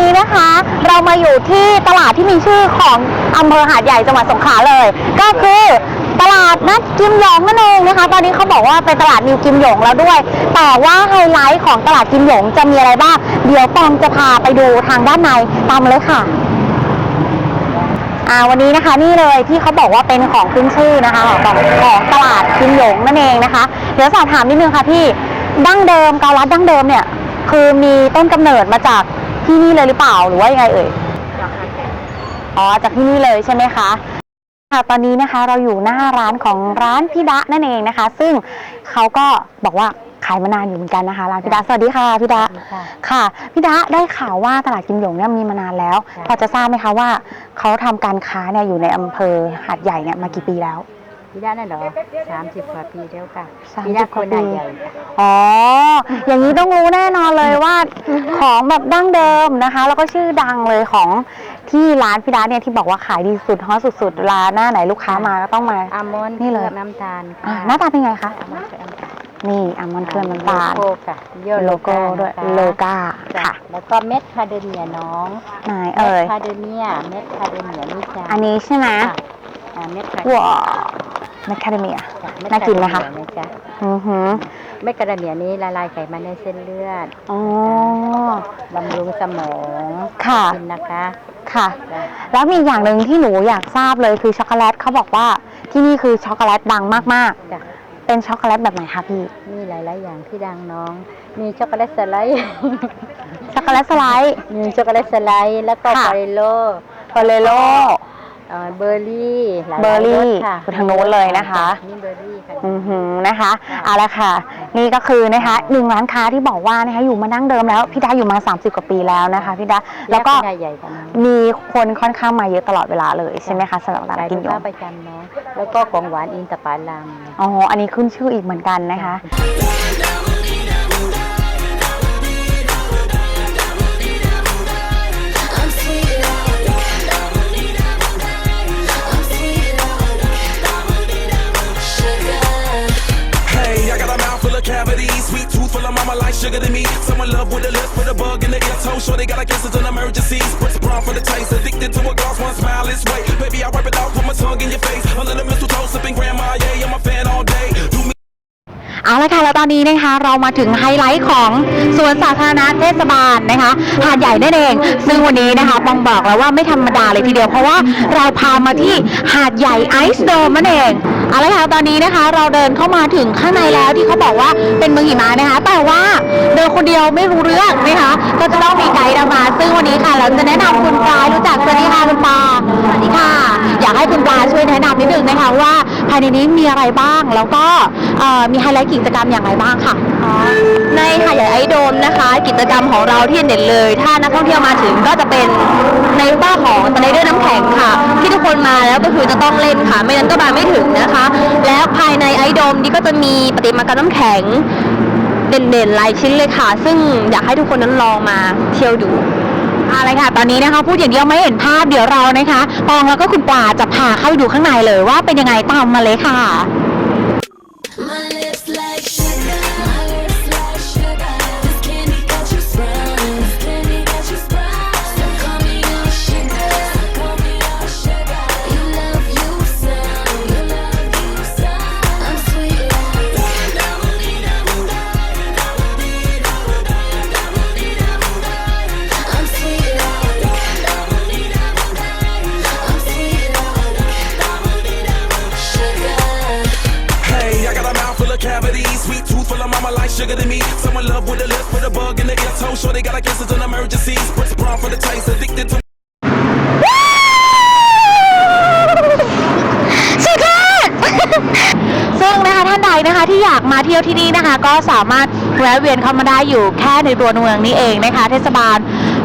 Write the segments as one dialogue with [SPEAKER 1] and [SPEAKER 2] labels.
[SPEAKER 1] นี้นะคะ เรามาอยู่ที่ตลาดที่มีชื่อของอำเภอหาดใหญ่จังหวัดสงขลาเลย ก็คือตลาดนัดกิมหยงนั่นเองนะคะ ตอนนี้เขาบอกว่าเป็นตลาดนิวกิมหยงแล้วด้วย แต่ว่าไฮไลท์ของตลาดกิมหยงจะมีอะไรบ้าง เดี๋ยวปองจะพาไปดูทางด้านในตามมาเลยค่ะอ่าวันนี้นะคะนี่เลยที่เขาบอกว่าเป็นของขึ้นชื่อนะคะของของตลาดกิมหยงนั่นเองนะคะ เดี๋ยวสอบถามนิดนึงค่ะพี่ดั้งเดิมเกาลัดดั้งเดิมเนี่ยคือมีต้นกำเนิดมาจาก ที่นี่เลยหรือเปล่าหรือว่ายังไงเอ่ยอ๋อจากที่นี่เลยใช่ไหมคะค่ะตอนนี้นะคะเราอยู่หน้าร้านของร้านพี่ดะนั่นเองนะคะ ซึ่งเขาก็บอกว่าขายมานานอยู่เหมือนกันนะคะร้านพี่ดะสวัสดีค่ะพี่ดะ
[SPEAKER 2] ค่ะ
[SPEAKER 1] ค่ะพี่ดะได้ข่าวว่าตลาดกิมหยงเนี่ยมีมานานแล้ว
[SPEAKER 2] ค่ะ
[SPEAKER 1] พอจะทราบไหมคะว่าเขาทำการค้าเนี่ยอยู่ในอำเภอหาดใหญ่เนี่ยมากี่ปีแล้ว
[SPEAKER 2] พี่ด้านนั่นเหรอสามสิบกว่าปีแล้วค่ะ
[SPEAKER 1] 30
[SPEAKER 2] พี่ด้าน
[SPEAKER 1] ก
[SPEAKER 2] ค
[SPEAKER 1] ว่านปี
[SPEAKER 2] หาดใหญ่ค่ะ
[SPEAKER 1] อ๋อ อย่างนี้ต้องรู้แน่นอนเลยว่าของแบบดั้งเดิมนะคะ แล้วก็ชื่อดังเลยของที่ร้านพี่ดาเนี่ยที่บอกว่าขายดีสุดฮอตสุดๆเวลาหน้าไหนลูกค้ามาก็ต้องมา
[SPEAKER 2] อามอน
[SPEAKER 1] นี่เลย
[SPEAKER 2] คลือบน้ำตาล
[SPEAKER 1] อ่า
[SPEAKER 2] ค่ะ
[SPEAKER 1] หน้าตาเป็นไงคะ
[SPEAKER 2] อามอนเคลือบน้ำตาล
[SPEAKER 1] นี่อัลมอนด์เคลือบน้ำตาล
[SPEAKER 2] โลโก้ค่ะเยอะ
[SPEAKER 1] โลโก้ด้วย
[SPEAKER 2] นะคะ
[SPEAKER 1] โลกา
[SPEAKER 2] จ้ะ
[SPEAKER 1] ค่ะ
[SPEAKER 2] แล้วก็เม็ดคาเดเนียน้อง
[SPEAKER 1] ไหนเอ่ย
[SPEAKER 2] ม็ดคาเดเนียเม็ดคาเดเนียนี่จ้า
[SPEAKER 1] อันนี้ใช่ไหม
[SPEAKER 2] อ่า เม็ดคา
[SPEAKER 1] ว้าวแมคคาเดเมีย
[SPEAKER 2] จ้ะเม็ด
[SPEAKER 1] น่ากินไหมคะา
[SPEAKER 2] เดเยจ้ะ
[SPEAKER 1] อือหือ
[SPEAKER 2] เม็ดคาเดเนียนี้ละลายไขมันในเส้นเลือด
[SPEAKER 1] อ๋อ
[SPEAKER 2] บำรุงสมอง
[SPEAKER 1] ค่ะ
[SPEAKER 2] กินนะคะ
[SPEAKER 1] ค่ะ
[SPEAKER 2] จ้ะ
[SPEAKER 1] แล้วมีอย่างหนึ่งที่หนูอยากทราบเลยคือช็อกโกแลตเขาบอกว่าที่นี่คือช็อกโกแลตดังมาก
[SPEAKER 2] จ้ะ
[SPEAKER 1] ๆเป็นช็อกโกแลตแบบไหนคะพี่
[SPEAKER 2] มีหลาย ๆ อย่างที่ดังน้อง มีช็อกโกแลตสไลด์
[SPEAKER 1] ช็อกโกแลตสไลด์
[SPEAKER 2] มีช็อกโกแลตสไลด์แล้วก็
[SPEAKER 1] ค่ะ
[SPEAKER 2] ฟาเรโล
[SPEAKER 1] เฟเรโล
[SPEAKER 2] เอ่อเบอร์รี่หลายๆ
[SPEAKER 1] เบอร์รี่
[SPEAKER 2] สค่ะ
[SPEAKER 1] คือทางโน้นเลยนะคะ
[SPEAKER 2] นี่เบอร์รี่ค่ะ
[SPEAKER 1] อือหือนะคะเอาละค่ะ นี่ก็คือนะคะหนึ่งร้านค้าที่บอกว่านะคะอยู่มานั่งเดิมแล้วพี่ดาอยู่มา 30 กว่าปีแล้วนะคะพี่ดาแล้วก็
[SPEAKER 2] ใหญ่ใหญ่ๆกันน้อง
[SPEAKER 1] มีคนค่อนข้างมาเยอะตลอดเวลาเลยใช่ไหมคะสำหรับร้าน
[SPEAKER 2] ขาย
[SPEAKER 1] กิ
[SPEAKER 2] ลู
[SPEAKER 1] น
[SPEAKER 2] ก
[SPEAKER 1] ย
[SPEAKER 2] ค้างประจำน้องแล้วก็ของหวานอินทผลัม
[SPEAKER 1] อ๋อ อันนี้ขึ้นชื่ออีกเหมือนกันนะคะ
[SPEAKER 3] I'm
[SPEAKER 4] in the ear, toe, sure they got a kiss it's an emergency.
[SPEAKER 1] เอาละค่ะแล้วตอนนี้นะคะ เรามาถึงไฮไลท์ของสวนสาธารณะเทศบาลนะคะหาดใหญ่นั่นเอง ซึ่งวันนี้นะคะปองบอกแล้วว่าไม่ธรรมดาเลยทีเดียวเพราะว่าเราพามาที่หาดใหญ่ไอซ์โดมนั่นเองเอาละค่ะตอนนี้นะคะ เราเดินเข้ามาถึงข้างในแล้วที่เขาบอกว่าเป็นเมืองหิมะนะคะ แต่ว่าเดินคนเดียวไม่รู้เรื่องนะคะ ก็จะต้องมีไกด์นำมา ซึ่งวันนี้ค่ะ เราจะแนะนำคุณปลารู้จักสวัสดีค่ะคุณปลาสวัสดีค่ะ อยากให้คุณปลาช่วยแนะนำนิดนึงนะคะว่า ภายในนี้มีอะไรบ้าง แล้วก็มีไฮไลท์กิจกรรมอย่างไรบ้างค่ะ
[SPEAKER 5] ในหาดใหญ่ไอโดมนะคะ กิจกรรมของเราที่เด่นเลย ถ้านักท่องเที่ยวมาถึงก็จะเป็นในบ้าของสไลเดอร์น้ำแข็งค่ะ ที่ทุกคนมาแล้วก็คือจะต้องเล่นค่ะ ไม่งั้นก็มาไม่ถึงนะคะ แล้วภายในไอโดมนี้ก็จะมีประติมากรรมน้ำแข็งเด่นๆหลายชิ้นเลยค่ะ ซึ่งอยากให้ทุกคนนั้นลองมาเที่ยวดู
[SPEAKER 1] อะไรค่ะ ตอนนี้นะคะพูดอย่างเดียวไม่เห็นภาพเดี๋ยวเรานะคะปองแล้วก็คุณปลาจะพาเข้าไปดูข้างในเลยว่าเป็นยังไงตามมาเลยค่ะ
[SPEAKER 4] mouth full of cavities, sweet tooth full of mama like sugar to me. Someone love with a lip, put a bug in the ear, toe, sure they got a kiss it's an emergency. Spritz brown for the taste, addicted to
[SPEAKER 1] สุดยอด ซึ่งนะคะท่านใดนะคะที่อยากมาเที่ยวที่นี่นะคะ ก็สามารถแวะเวียนเข้ามาได้อยู่แค่ในตัวเมืองนี้เองนะคะ เทศบาล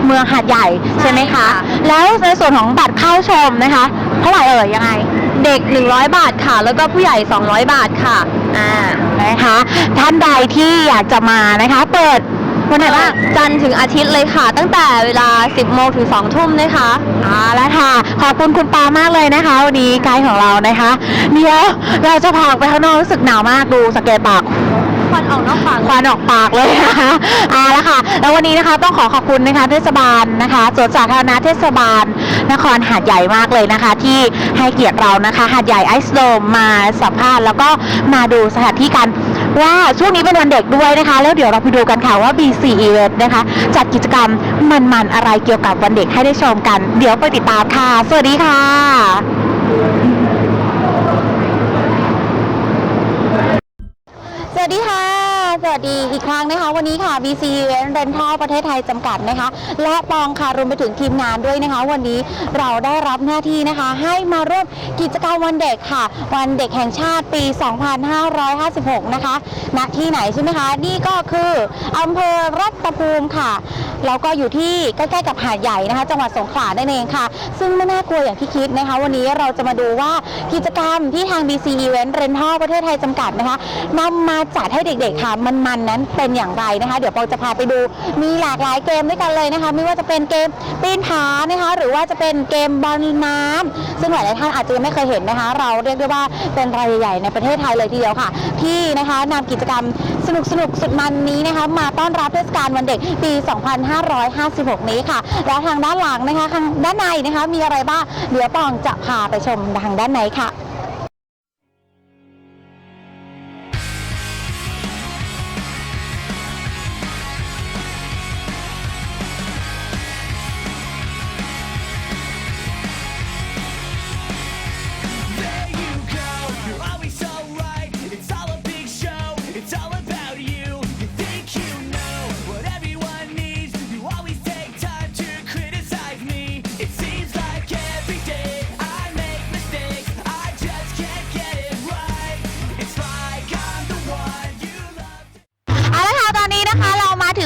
[SPEAKER 1] เมืองหาดใหญ่ใช่ไหมคะ แล้วในส่วนของบัตรเข้าชมนะคะเท่าไหร่เอ่ยยังไง
[SPEAKER 5] เด็ก 100 บาทค่ะ แล้วก็ผู้ใหญ่ 200 บาทค่ะ อ่า
[SPEAKER 1] นะคะ ท่านใดที่อยากจะมานะคะ เปิดวันไหนบ้าง
[SPEAKER 5] จันทร์ถึงอาทิตย์เลยค่ะ ตั้งแต่เวลา 10 โมงถึง 2 ทุ่มนะคะ
[SPEAKER 1] เอาละค่ะ ขอบคุณคุณปามากเลยนะคะวันนี้ไกด์ของเรานะคะ เดี๋ยวเราจะพาออกไปข้างนอกรู้สึกหนาวมากดูสเกตปาก
[SPEAKER 6] ควันออกนอกปาก
[SPEAKER 1] ควันออกปากเลยนะคะเอาละค่ะ แล้ววันนี้นะคะต้องขอขอบคุณนะคะเทศบาลนะคะสวนสาธารณะเทศบาล นครหาดใหญ่มากเลยนะคะ ที่ให้เกียรติเรานะคะหาดใหญ่ไอซ์โดมมาสัมภาษณ์แล้วก็มาดูสถานที่กันว่าช่วงนี้เป็นวันเด็กด้วยนะคะ แล้วเดี๋ยวเราไปดูกันค่ะว่า BC Event นะคะ จัดกิจกรรมมันๆอะไรเกี่ยวกับวันเด็กให้ได้ชมกัน เดี๋ยวไปติดตามค่ะ สวัสดีค่ะ วัสดีค่ะ สวัสดีอีกครั้งนะคะ วันนี้ค่ะ BC Event Rental ประเทศไทยจำกัดนะคะ และปองค่ะรวมไปถึงทีมงานด้วยนะคะ วันนี้เราได้รับหน้าที่นะคะ ให้มาร่วมกิจกรรมวันเด็กค่ะ วันเด็กแห่งชาติปี 2556 นะคะณที่ไหนใช่ไหมคะ นี่ก็คืออำเภอรัตภูมิค่ะแล้วก็อยู่ที่ใกล้ๆกับหาดใหญ่นะคะ จังหวัดสงขลานั่นเองค่ะ ซึ่งไม่น่ากลัวอย่างที่คิดนะคะ วันนี้เราจะมาดูว่ากิจกรรมที่ทาง BC Event Rental ประเทศไทยจำกัดนะคะนำมาจัดให้เด็กๆค่ะมันๆนนั้นเป็นอย่างไรนะคะ เดี๋ยวเราจะพาไปดูมีหลากหลายเกมด้วยกันเลยนะคะ ไม่ว่าจะเป็นเกมปีนผานะคะ หรือว่าจะเป็นเกมบอลน้ำซึ่งหลายๆท่านอาจจะยังไม่เคยเห็นนะคะ เราเรียกได้ว่าเป็นรายใหญ่ในประเทศไทยเลยทีเดียวค่ะ ที่นะคะนำกิจกรรมสนุกๆสุดมันนี้นะคะ มาต้อนรับเทศกาลวันเด็กปี 2556 นี้ค่ะ และทางด้านหลังนะคะทางด้านในนะคะ มีอะไรบ้างเดี๋ยวปองจะพาไปชมทางด้านในค่ะ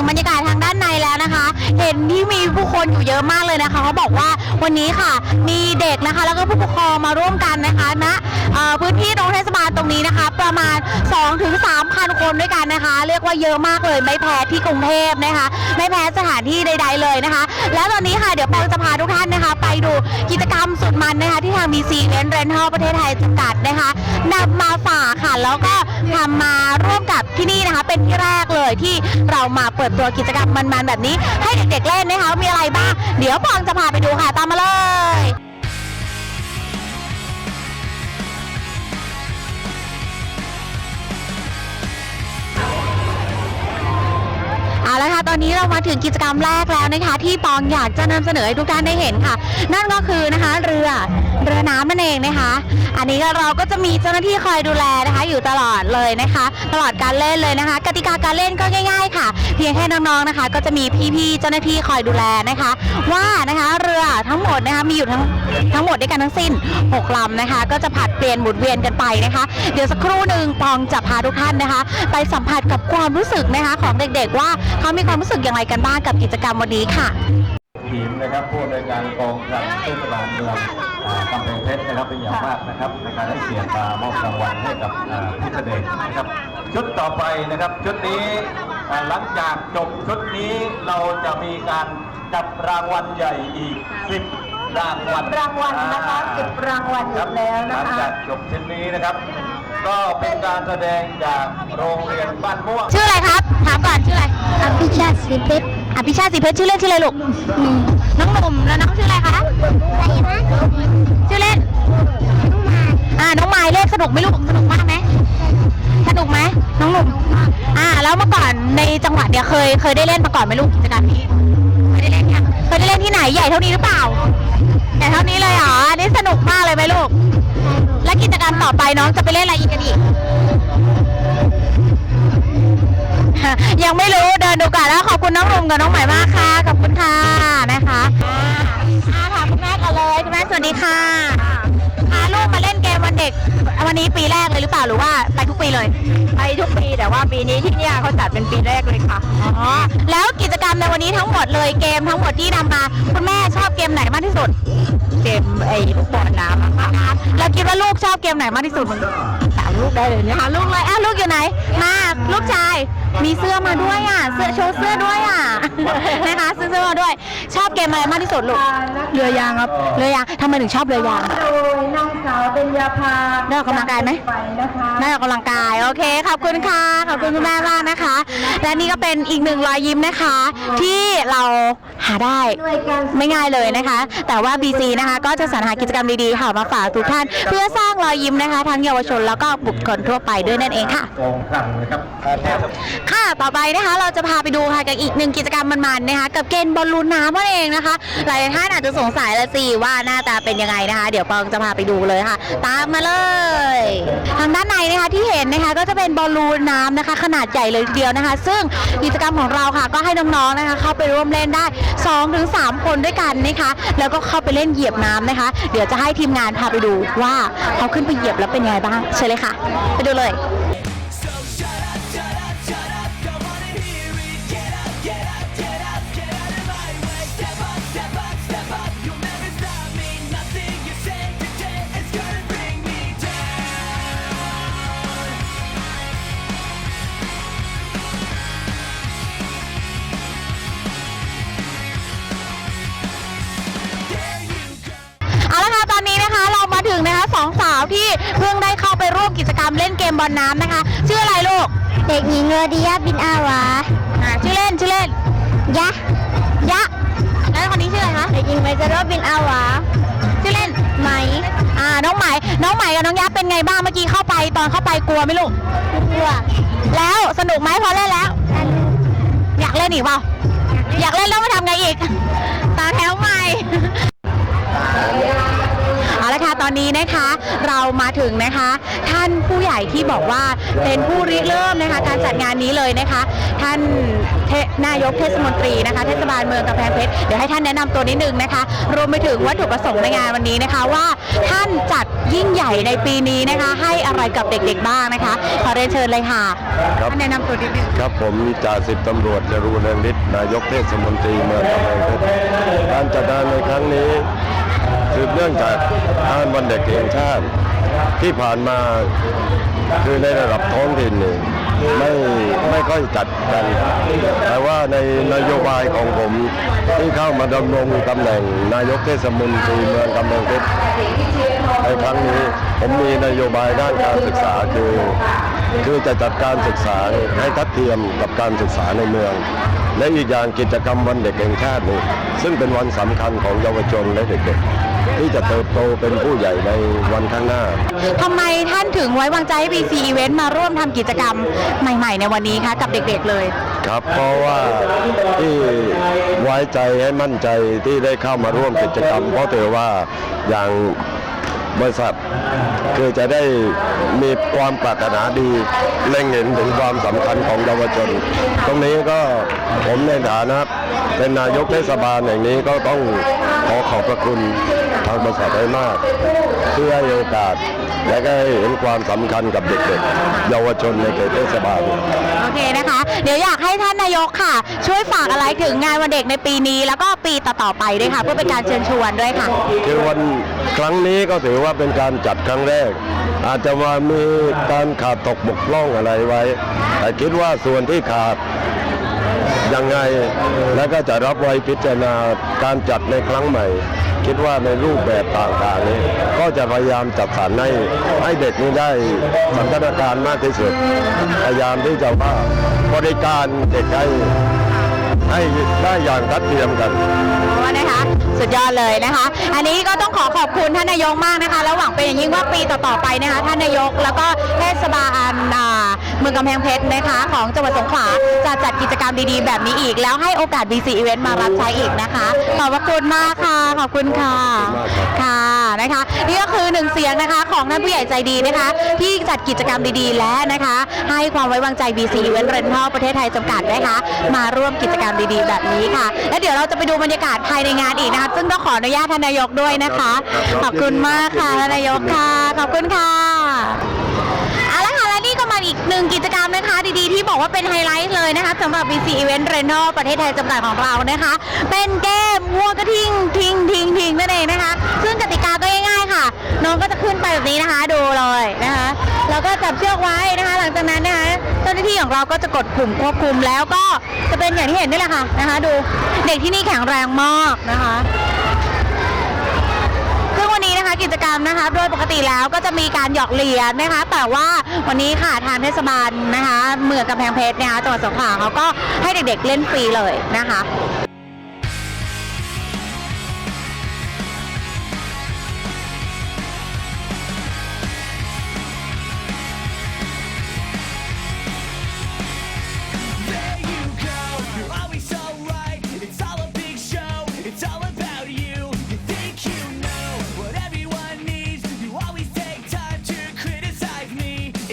[SPEAKER 1] บรรยากาศทางด้านในแล้วนะคะ เห็นที่มีผู้คนอยู่เยอะมากเลยนะคะเขาบอกว่าวันนี้ค่ะ มีเด็กนะคะ แล้วก็ผู้ปกครองมาร่วมกันนะคะณนะพื้นที่โรงเทศบาลตรงนี้นะคะ ประมาณ2-3ถึง3,000 คนด้วยกันนะคะ เรียกว่าเยอะมากเลยไม่แพ้ที่กรุงเทพนะคะ ไม่แพ้สถานที่ใด ๆ เลยนะคะ แล้วตอนนี้ค่ะเดี๋ยวปองจะพาทุกท่านนะคะ ไปดูกิจกรรมสุดมันนะคะ ที่ทาง BC Event Rental ประเทศไทยจำกัดนะคะนำมาฝากค่ะแล้วก็ทำมาร่วมกับที่นี่นะคะ เป็นที่แรกเลยที่เรามาเปิดตัวกิจกรรมมันๆแบบนี้ ให้เด็กๆเล่นนะคะมีอะไรบ้าง เดี๋ยวปองจะพาไปดูค่ะตามมาเลย เอาละค่ะตอนนี้เรามาถึงกิจกรรมแรกแล้วนะคะ ที่ปองอยากจะนำเสนอให้ทุกท่านได้เห็นค่ะ นั่นก็คือนะคะเรือเรือน้ำนั่นเองนะคะ อันนี้เราก็จะมีเจ้าหน้าที่คอยดูแลนะคะ อยู่ตลอดเลยนะคะ ตลอดการเล่นเลยนะคะ กติกาการเล่นก็ง่าย ๆ ค่ะ เพียงแค่น้องๆนะคะ ก็จะมีพี่ๆเจ้าหน้าที่คอยดูแลนะคะ ว่านะคะเรือทั้งหมดนะคะมีอยู่ทั้งทั้งหมดด้วยกันทั้งสิ้น6ลำนะคะ ก็จะผัดเปลี่ยนหมุนเวียนกันไปนะคะ เดี๋ยวสักครู่หนึ่งปองจะพาทุกท่านนะคะ ไปสัมผัสกับความรู้สึกนะคะของเด็กๆว่าเขามีความรู้สึกอย่างไรกันบ้างกับกิจกรรมวันนี้ค่ะ
[SPEAKER 7] ทีมนะครับผู้ในวยการกองการเทศบาลเมืองอ่ากำแพงเพชรนะครับเป็นอย่างมากนะครับในการให้เกียรติมามอบรางวัลให้กับอ่าพิเศษนะครับชุดต่อไปนะครับชุดนี้อ่าหลังจากจบชุดนี้เราจะมีการจับรางวัลใหญ่อีก 10 รางวัล
[SPEAKER 1] รางวัลนะคะ
[SPEAKER 7] อ่า
[SPEAKER 1] 10รางวัลอีกแล้วนะคะ
[SPEAKER 7] หลังจากจบชุดนี้นะครับ ก็เป็นการแสดงจากโรงเรียนบ้านม่วง
[SPEAKER 1] ชื่ออะไรครับ ถามก่อนชื่ออะไร
[SPEAKER 5] อภิชาติสีเพชร
[SPEAKER 1] อภิชาติสีเพชรชื่อเล่นชื่ออะไรลูกน้องหนุ่มแล้วน้องชื่ออะไรคะชื่อเล่นอ่าน้องไม้เล่นสนุกไหมลูกสนุกมากไหมสนุกไหมน้องหนุ่มอ่า แล้วเมื่อก่อนในจังหวัดเนี่ยเคยเคยได้เล่นมาก่อนไหมลูกกิจกรรมนี้เคยได้เล่นยังเคยได้เล่นที่ไหนใหญ่เท่านี้หรือเปล่าใหญ่เท่านี้เลยเหรออันนี้สนุกมากเลยไหมลูกและ กิจกรรมต่อไปน้องจะไปเล่นอะไรอีกกันอีก ยังไม่รู้เดินดูกันแล้วขอบคุณน้องลุมกับน้องใหม่มากค่ะ ขอบคุณค่ะนะคะอ่าถามคุณแม่ก่อนเลยคุณแม่สวัสดีค่ะ พาลูกมาเล่นเกมวันเด็ก วันนี้ปีแรกเลยหรือเปล่าหรือว่าไปทุกปีเลย
[SPEAKER 5] ไปทุกปีแต่ว่าปีนี้ที่เนี่ยเขาจัดเป็นปีแรกเลยค่ะ
[SPEAKER 1] อ๋อ แล้วกิจกรรมในวันนี้ทั้งหมดเลยเกมทั้งหมดที่นำมาคุณแม่ชอบเกมไหนมากที่สุด
[SPEAKER 5] เกมไอ้ลูกบอลน้ำอะค่ะ
[SPEAKER 1] แล้วคิดว่าลูกชอบเกมไหนมากที่สุด
[SPEAKER 5] ถามลูกได้เลยเนี่ย
[SPEAKER 1] หาลูกเลยอ้าวลูกอยู่ไหน มาลูกชาย มีเสื้อมาด้วยอะ เสื้อโชว์เสื้อด้วยอะ นะคะซื้อเสื้อมาด้วย ชอบเกมอะไรมากที่สุดลูก
[SPEAKER 5] เรือยางครับ
[SPEAKER 1] เรือยางทำไมถึงชอบเรือยาง
[SPEAKER 2] นางสาวเบญญาภา
[SPEAKER 8] ได้ออกกำลังกายไหม
[SPEAKER 2] ไปนะคะ
[SPEAKER 8] ได้ออกกำลังกาย โอเค ขอบคุณค่ะ ขอบคุณคุณแม่มากนะคะ และนี่ก็เป็นอีกหนึ่งรอยยิ้มนะคะ ที่เราหาได้ไม่ง่ายเลยนะคะ แต่ว่า BC นะคะ ก็จะสรรหากิจกรรมดีๆค่ะมาฝากทุกท่าน เพื่อสร้างรอยยิ้มนะคะ ทั้งเยาวชนแล้วก็บุคคลทั่วไปด้วยนั่นเองค่ะ
[SPEAKER 7] กองกลางนะครับ
[SPEAKER 8] ค่ะ ต่อไปนะคะเราจะพาไปดูค่ะกับอีกหนึ่งกิจกรรมมันๆนะคะกับเกณฑ์บอลลูนน้ำนั่นเองนะคะ หลายท่านอาจจะสงสัยละสิว่าหน้าตาเป็นยังไงนะคะ เดี๋ยวปองจะพาไปดูดูเลยค่ะ ตามมาเลย ทางด้านในนะคะที่เห็นนะคะก็จะเป็นบอลลูนน้ำนะคะ ขนาดใหญ่เลยทีเดียวนะคะ ซึ่งกิจกรรมของเราค่ะ ก็ให้น้องๆนะคะ เข้าไปร่วมเล่นได้ 2-3ถึง3คนด้วยกันนะคะ แล้วก็เข้าไปเล่นเหยียบน้ำนะคะ เดี๋ยวจะให้ทีมงานพาไปดูว่าเขาขึ้นไปเหยียบแล้วเป็นยังไงบ้างเชิญเลยค่ะ ไปดูเลย ร่วมกิจกรรมเล่นเกมบอลน้ำนะคะ ชื่ออะไรลูก
[SPEAKER 2] เด็กหญิงโรดิยาบินอาวา
[SPEAKER 8] อ่าชื่อเล่นชื่อเล่น
[SPEAKER 2] ยะ
[SPEAKER 8] ยะ แล้วคนนี้ชื่ออะไรคะ
[SPEAKER 2] เด็กหญิงไมเจโรบินอาวา
[SPEAKER 8] ชื่อเล่น
[SPEAKER 2] ไหม
[SPEAKER 8] อ่าน้องไหมน้องไหมกับน้องยะเป็นไงบ้างเมื่อกี้เข้าไปตอนเข้าไปกลัวไหมลูก
[SPEAKER 2] กลัว
[SPEAKER 8] แล้วสนุกไหมพอเล่นแล้ว อยากเล่นอีกเปล่าอยากเล่นแล้วมาทำไงอีกตาแถวใหม่เอาละค่ะตอนนี้นะคะเรามาถึงนะคะ ท่านผู้ใหญ่ที่บอกว่าเป็นผู้ริเริ่มนะคะ การจัดงานนี้เลยนะคะ ท่านเทนายกเทศมนตรีนะคะ เทศบาลเมืองกำแพงเพชรเดี๋ยวให้ท่านแนะนำตัวนิดนึงนะคะ รวมไปถึงวัตถุประสงค์ในงานวันนี้นะคะว่าท่านจัดยิ่งใหญ่ในปีนี้นะคะ ให้อะไรกับเด็กๆบ้างนะคะขอเรียนเชิญเลยค่ะ
[SPEAKER 9] ครับ
[SPEAKER 8] ท่านแนะนำตัวนิดนึง
[SPEAKER 9] ครับผมจ่าสิบตำรวจจรูนเรืองฤทธิ์นายกเทศมนตรีเมืองกำแพงเพชรการจัดงานในครั้งนี้ สืบเนื่องจากงานวันเด็กแห่งชาติ ที่ผ่านมาคือในระดับท้องถิ่นนี่ไม่ไม่ค่อยจัดกัน แต่ว่าในนโยบายของผมที่เข้ามาดำรงตำแหน่งนายกเทศมนตรีเมืองกำแพงเพชรในครั้งนี้ผมมีนโยบายด้านการศึกษาคือคือจะจัดการศึกษาให้ทัดเทียมกับการศึกษาในเมือง และอีกอย่างกิจกรรมวันเด็กแห่งชาตินี้ซึ่งเป็นวันสำคัญของเยาวชนและเด็กๆ ที่จะเติบโตเป็นผู้ใหญ่ในวันข้างหน้า
[SPEAKER 8] ทำไมท่านถึงไว้วางใจให้ BC Event มาร่วมทำกิจกรรมใหม่ ๆ ในวันนี้คะกับเด็กๆเลย
[SPEAKER 9] ครับ เพราะว่าที่ไว้ใจให้มั่นใจที่ได้เข้ามาร่วมกิจกรรม เพราะถือว่าอย่าง บริษัท คือจะได้มีความปรารถนาดีเล็งเห็นถึงความสำคัญของเยาวชน ตรงนี้ก็ผมในฐานะเป็นนายกเทศบาลแห่งนี้ก็ต้องขอขอบพระคุณทางบริษัทให้มากที่ให้โอกาสและก็ให้เห็นความสำคัญกับเด็กๆ เยาวชนในเขตเทศบาล
[SPEAKER 8] โอเคนะคะ เดี๋ยวอยาก ท่านนายกค่ะ ช่วยฝากอะไรถึงงานวันเด็กในปีนี้ แล้วก็ปีต่อๆไปด้วยค่ะ เพื่อเป็นการเชิญชวนด้วยค่ะ
[SPEAKER 9] คือวันครั้งนี้ก็ถือว่าเป็นการจัดครั้งแรก อาจจะว่ามีการขาดตกบกพร่องอะไรไว้ แต่คิดว่าส่วนที่ขาดยังไง แล้วก็จะรับไว้พิจารณาการจัดในครั้งใหม่ คิดว่าในรูปแบบต่างๆนี้ก็จะพยายามจัดสรรให้ให้เด็กนี้ได้สันทนาการมากที่สุด พยายามที่จะว่า บริการเด็กให้ให้ได้อย่างทัดเทียมกัน
[SPEAKER 8] นะคะ สุดยอดเลยนะคะ อันนี้ก็ต้องขอขอบคุณท่านนายกมากนะคะ แล้วหวังเป็นอย่างยิ่งว่าปีต่อๆไปนะคะ ท่านนายกแล้วก็เทศบาลอ่าเมืองกำแพงเพชรนะคะ ของจังหวัดสงขลาจะจัดกิจกรรมดีๆ แบบนี้อีก แล้วให้โอกาส BC Event มารับใช้อีกนะคะ ขอบพระคุณมากค่ะ ขอบคุณค่ะค่ะนะคะนี่ก็คือหนึ่งเสียงนะคะของท่านผู้ใหญ่ใจดีนะคะ ที่จัดกิจกรรมดีๆ และนะคะ ให้ความไว้วางใจ BC Event Rental ประเทศไทยจำกัดนะคะ มาร่วมกิจกรรมดีๆ แบบนี้ค่ะ และเดี๋ยวเราจะไปดูบรรยากาศภายในงานอีกนะคะ ซึ่งต้องขออนุญาตท่านนายกด้วยนะคะ ขอบคุณมากค่ะท่านนายกค่ะ ขอบคุณค่ะ หนึ่งกิจกรรมนะคะดีๆ ที่บอกว่าเป็นไฮไลท์เลยนะคะสำหรับ BC Event Rental ประเทศไทยจำกัดของเรานะคะ เป็นเกมวัวกระทิงทิงทิงทิงนั่นเองนะคะ ซึ่งกติกาก็ง่ายๆค่ะ น้องก็จะขึ้นไปแบบนี้นะคะดูเลยนะคะแล้วก็จับเชือกไว้นะคะ หลังจากนั้นนะคะเจ้าหน้าที่ของเราก็จะกดปุ่มควบคุมแล้วก็จะเป็นอย่างที่เห็นนี่แหละค่ะนะคะ ดูเด็กที่นี่แข็งแรงมากนะคะ นะคะกิจกรรมรรมนะคะ โดยปกติแล้วก็จะมีการหยอกเหรียญนะคะ แต่ว่าวันนี้ค่ะทางเทศบาลนะคะ เมืองกำแพงเพชรนะคะจังหวัดสงขลาเขาก็ให้เด็กๆเล่นฟรีเลยนะคะ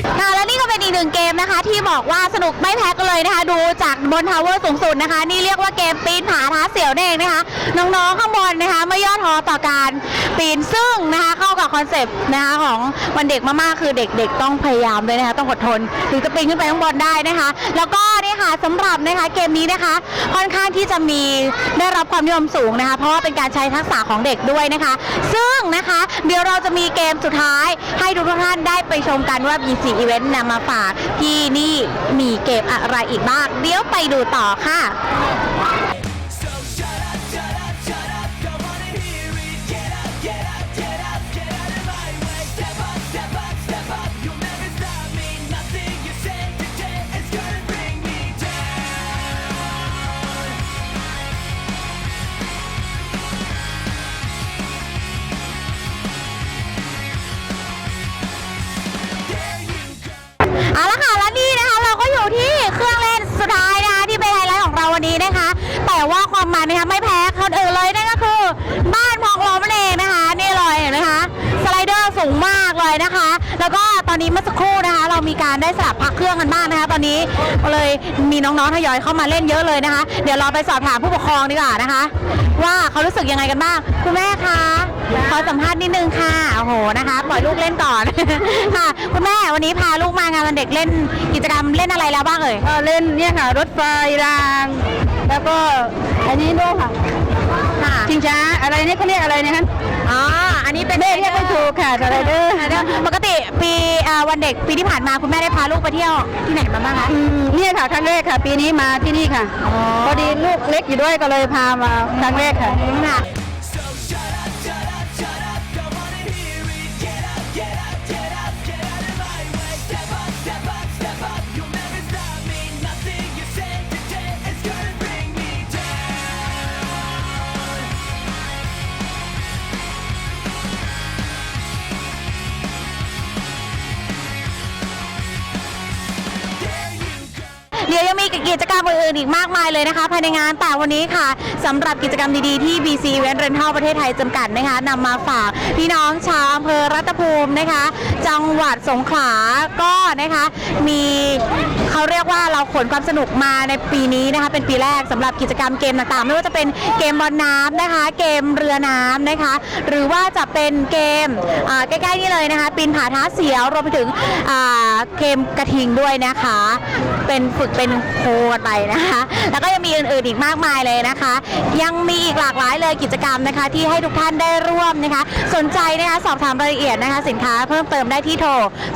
[SPEAKER 10] me.
[SPEAKER 8] ค่ะและนี่ก็เป็นอีกหนึ่งเกมนะคะที่บอกว่าสนุกไม่แพ้กันเลยนะคะ ดูจากบนทาวเวอร์สูงสุดนะคะ นี่เรียกว่าเกมปีนผาท้าเสียวนั่นเองนะคะ น้องๆข้างบนนะคะ ไม่ย่อท้อต่อการปีนซึ่งนะคะ เข้ากับคอนเซปต์นะคะของวันเด็กมากๆคือเด็กๆ ต้องพยายามด้วยนะคะ ต้องอดทนถึงจะปีนขึ้นไปข้างบนได้นะคะ แล้วก็นี่ค่ะสำหรับนะคะเกมนี้นะคะ ค่อนข้างที่จะมีได้รับความนิยมสูงนะคะ เพราะว่าเป็นการใช้ทักษะของเด็กด้วยนะคะ ซึ่งนะคะ เดี๋ยวเราจะมีเกมสุดท้าย ให้ทุกท่านได้ไปชมกันว่า BC Event นำมาฝากที่นี่มีเกมอะไรอีกบ้าง เดี๋ยวไปดูต่อค่ะ นี้เมื่อสักครู่นะคะ เรามีการได้สลับพักเครื่องกันบ้างนะคะ ตอนนี้ก็เลยมีน้องๆทยอยเข้ามาเล่นเยอะเลยนะคะ เดี๋ยวเราไปสอบถามผู้ปกครองดีกว่านะคะ ว่าเขารู้สึกยังไงกันบ้างคุณแม่คะขอสัมภาษณ์นิดนึงค่ะโอ้โหนะคะปล่อยลูกเล่นก่อน ค่ะ คุณแม่วันนี้พาลูกมางานวันเด็กเล่นกิจกรรมเล่นอะไรแล้วบ้างเอ่ย
[SPEAKER 2] เล่นเนี่ยค่ะ รถไฟราง แล้วก็อันนี้ด้วยค่ะ
[SPEAKER 8] ค่ะ
[SPEAKER 2] ชิงช้าอะไรเนี่ยเขาเรียกอะไรเนะฮะ
[SPEAKER 8] อ๋ออันนี้เป็น
[SPEAKER 2] แม่เรียกไม่ถูกค่ะสไลเดอร์
[SPEAKER 8] ปกติปีเอ่อวันเด็กปีที่ผ่านมาคุณแม่ได้พาลูกไปเที่ยวที่ไหนมาบ้างคะ
[SPEAKER 2] อืมเนี่ยค่ะครั้งแรกค่ะ ปีนี้มาที่นี่ค่ะ พอดีลูกเล็กอยู่ด้วยก็เลยพามาครั้งแรกค่ะ
[SPEAKER 8] ค่ะ กิจกรรมอื่นๆอีกมากมายเลยนะคะ ภายในงานแต่วันนี้ค่ะสำหรับกิจกรรมดีๆที่ BC Event Rental ประเทศไทยจำกัดนะคะนำมาฝากพี่น้องชาวอำเภอรัตภูมินะคะ จังหวัดสงขลาก็นะคะมี เขาเรียกว่าเราขนความสนุกมาในปีนี้นะคะ เป็นปีแรกสำหรับกิจกรรมเกมต่างๆ ไม่ว่าจะเป็นเกมบอลน้ำนะคะ เกมเรือน้ำนะคะ หรือว่าจะเป็นเกมใกล้ๆนี่เลยนะคะ ปีนผาท้าเสียวรวมไปถึงเกมกระทิงด้วยนะคะ เป็นฝึกเป็นโคดไปนะคะ แล้วก็ยังมีอื่นๆอีกมากมายเลยนะคะ ยังมีอีกหลากหลายเลยกิจกรรมนะคะ ที่ให้ทุกท่านได้ร่วมนะคะ สนใจนะคะสอบถามรายละเอียดนะคะ สินค้าเพิ่มเติมได้ที่โทร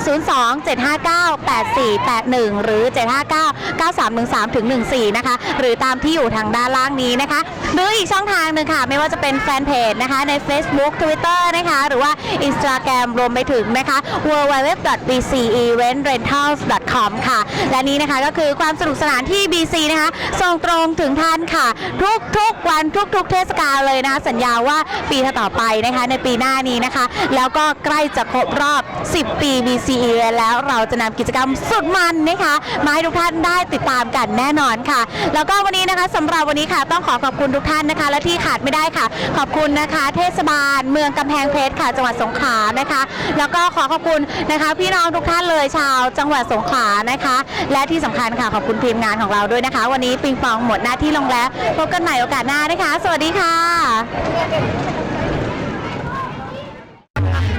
[SPEAKER 8] 02-759-8481 หรือ759-9313ถึง14 นะคะ หรือตามที่อยู่ทางด้านล่างนี้นะคะ หรืออีกช่องทางหนึ่งค่ะ ไม่ว่าจะเป็นแฟนเพจนะคะใน Facebook Twitter นะคะ หรือว่า Instagram รวมไปถึงนะคะ w w w b c e v e n t r e n t a l s c bc.com ค่ะ และนี้นะคะก็คือความสนุกสนานที่ BC นะคะส่งตรงถึงท่านค่ะ ทุกทุกๆวันทุกทุกๆเทศกาลเลยนะคะ สัญญาว่าปีต่อไปนะคะในปีหน้านี้นะคะ แล้วก็ใกล้จะครบรอบ 10 ปี BC Event แล้วเราจะนำกิจกรรมสุดมันนะคะมาให้ทุกท่านได้ติดตามกันแน่นอนค่ะ แล้วก็วันนี้นะคะสำหรับวันนี้ค่ะ ต้องขอขอบคุณทุกท่านนะคะ และที่ขาดไม่ได้ค่ะ ขอบคุณนะคะ เทศบาล เมืองกำแพงเพชรค่ะ จังหวัดสงขลานะคะ แล้วก็ขอขอบคุณนะคะ พี่น้องทุกท่านเลยชาว จังหวัดสงขลานะคะ และที่สำคัญค่ะขอบคุณทีมงานของเราด้วยนะคะ วันนี้ปิงปองหมดหน้าที่ลงแล้วพบกันใหม่โอกาสหน้านะคะ สวัสดีค่ะ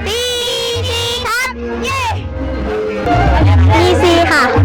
[SPEAKER 8] ดีดีครับ เย้ดีซีค่ะดีดีครับดี